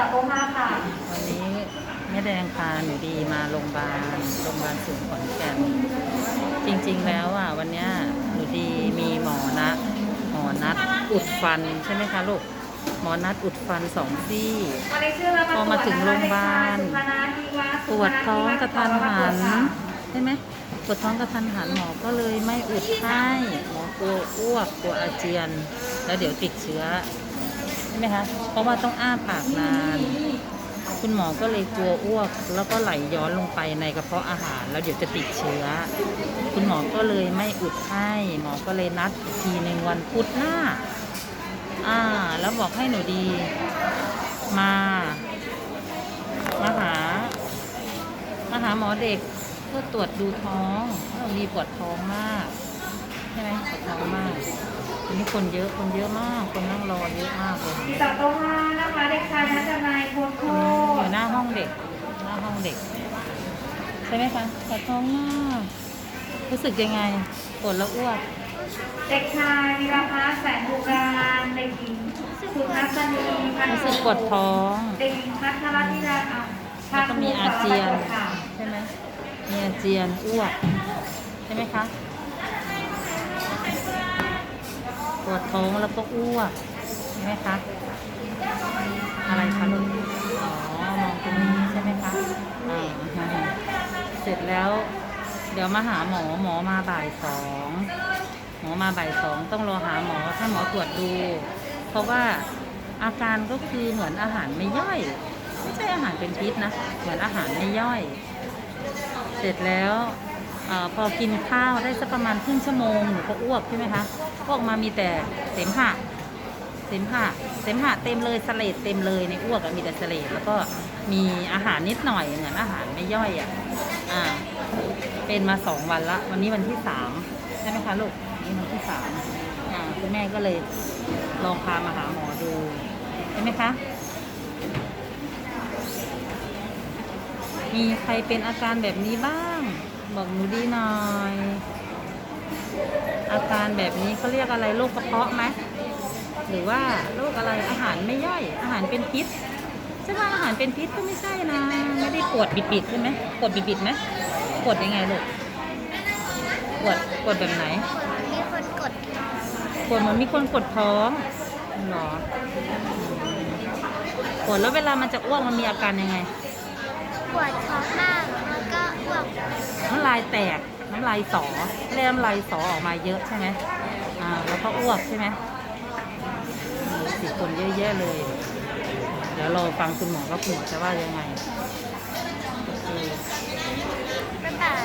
จากโต๊ะห้าค่ะ วันนี้แม่แดงพาหนูดีมาโรงพยาบาลโรงพยาบาลศูนย์ขอนแก่นจริงๆแล้วอะวันเนี้ยหนูดีมีหมอนะหมอนัดอุดฟันใช่ไหมคะลูกหมอนัดอุดฟันสองซี่พอมาถึงโรงพยาบาลตรวจท้องกระทันหันใช่ไหมปวดท้องกระทันหันหมอก็เลยไม่อุดให้หมอกลัวอ้วกกลัวอาเจียน แล้วเดี๋ยวติดเชื้อ ไหมคะ เพราะว่าต้องอ้าปากนาน คุณหมอก็เลยกลัวอ้วก แล้วก็ไหลย้อนลงไปในกระเพาะอาหาร แล้วเดี๋ยวจะติดเชื้อ คุณหมอก็เลยไม่อุดให้ หมอก็เลยนัดอีกทีหนึ่งวันพุธหน้า อ่า แล้วบอกให้หนูดี มา มาหา มาหาหมอเด็กเพื่อตรวจดูท้องเราะหนูดีปวดท้องมาก ใช่ไหมปวดท้องมากวันนี้คนเยอะคนเยอะมาก คนนั่งรอเยอะมากเลยจากโต๊ะห้านะคะเด็กชายนัทนายโคตรโคอตรยู่หน้าห้องเด็ก หน้าห้องเด็ก ใช่ไหมคะปวดท้องมากรู้สึกยังไงปวดแล้วอ้วก เด็กชายวีรพัฒน์แสนบุราณเด็กหญิงสุนัสนีพันรู้โทสึกปวดท้อง เด็กหญิงพัทรธิดาอะแล้วก็มีอาเจียนค่ะใช่ไหมมีอาเจียนอ้วกใช่ไหมคะ วดท้องแล้วก็อ้วกใช่ไหมคะ อะไรคะลูกอ๋อมองตรงนี้ใช่ไหมคะอ่าเสร็จแล้ว เดี๋ยวมาหาหมอหมอมาบ่ายสองหมอมาบ่ายสองต้องรอหาหมอถ้าหมอตรวจดู เพราะว่าอาการก็คือเหมือนอาหารไม่ย่อย ไม่ใช่อาหารเป็นพิษนะเหมือนอาหารไม่ย่อย เสร็จแล้วเออพอกินข้าวได้สักประมาณครึ่งชั่วโมงหนูก็อ้วกใช่ไหมคะ วกมามีแต่เสมหะเสมหะเสมหะเต็มเลยสเลดเต็มเลยในอ้วกมีแต่สเลดแล้วก็มีอาหารนิดหน่อยเหมือนอาหารไม่ย่อยอะอ่าเป็นมาสองวันละ วันนี้วันที่สามใช่ไหมคะลูกนี้วันที่สามอ่าคุณแม่ก็เลยลองพามาหาหมอดูใช่ไหมคะมีใครเป็นอาการแบบนี้บ้าง บอกหนูดีหน่อย อาการแบบนี้เขาเรียกอะไรโรคกระเพาะไหมหรือว่าโรคอะไรอาหารไม่ย่อย อาหารเป็นพิษใช่ไหมอาหารเป็นพิษก็ไม่ใช่นะ ไม่ได้ปวดบิดๆใช่ไหมปวดบิดๆไหมปวดยังไงลูกปวดปวดแบบไหนมีคนกดปวดเหมือนมีคนกดท้องเหรอปวดแล้วเวลามันจะอ้วกมันมีอาการยังไง ปวดท้องมากแล้วก็อ้วกน้ำลายแตก น้ำลายสอเริ่มลายสอออกมาเยอะใช่ไหมอ่าแล้วก็อ้วกใช่ไหมมีสีคนเยอะๆเลย เดี๋ยวรอฟังคุณหมอว่าคุณหมอจะว่ายังไงบ๊ายบาย